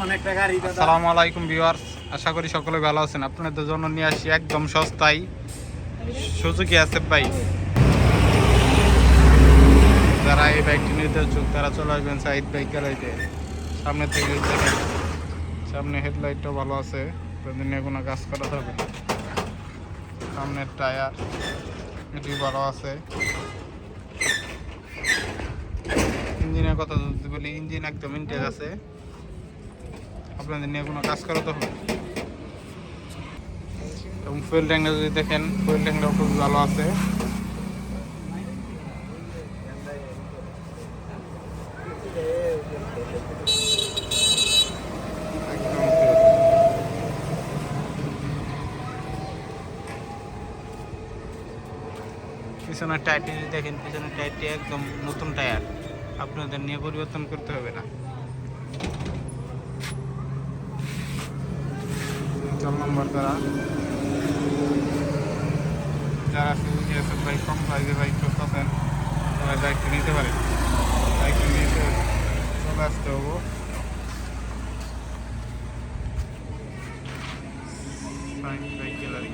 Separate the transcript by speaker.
Speaker 1: আসসালামু আলাইকুম ভিউয়ার্স, আশা করি সকলে ভালো আছেন। আপনাদের জন্য নিয়ে আসি একদম সস্তায়। সুজুকি আছে বাইক যারা এই বাইকটি নিতে ইচ্ছুক, তারা চলে আসবেন সাইড বাইক গ্যালারিতে সামনে থেকে সামনে হেডলাইটটাও ভালো আছে। তাদের নিয়ে কোনো কাজ করাতে হবে না। সামনের টায়ার, এটি ভালো আছে। ইঞ্জিনের কথা যদি বলি, ইঞ্জিন একদম ইনটেক আছে। আপনাদের নিয়ে কোনো কাজ করাতে হবে? এবং ফুয়েল ট্যাঙ্কটা যদি দেখেন, ফুয়েল ট্যাঙ্কটাও খুব ভালো আছে। পিছনের টায়ারটি যদি দেখেন, পিছনের টায়ারটি একদম নতুন টায়ার। আপনাদের নিয়ে পরিবর্তন করতে হবে না। চার নম্বর তারা যারা সুযোগ আছে বাইক কম প্রাইজে বাইক করতেছেন তারা বাইকটা নিতে পারে। বাইকটা নিতে চলে আসতে হব। Bike gallery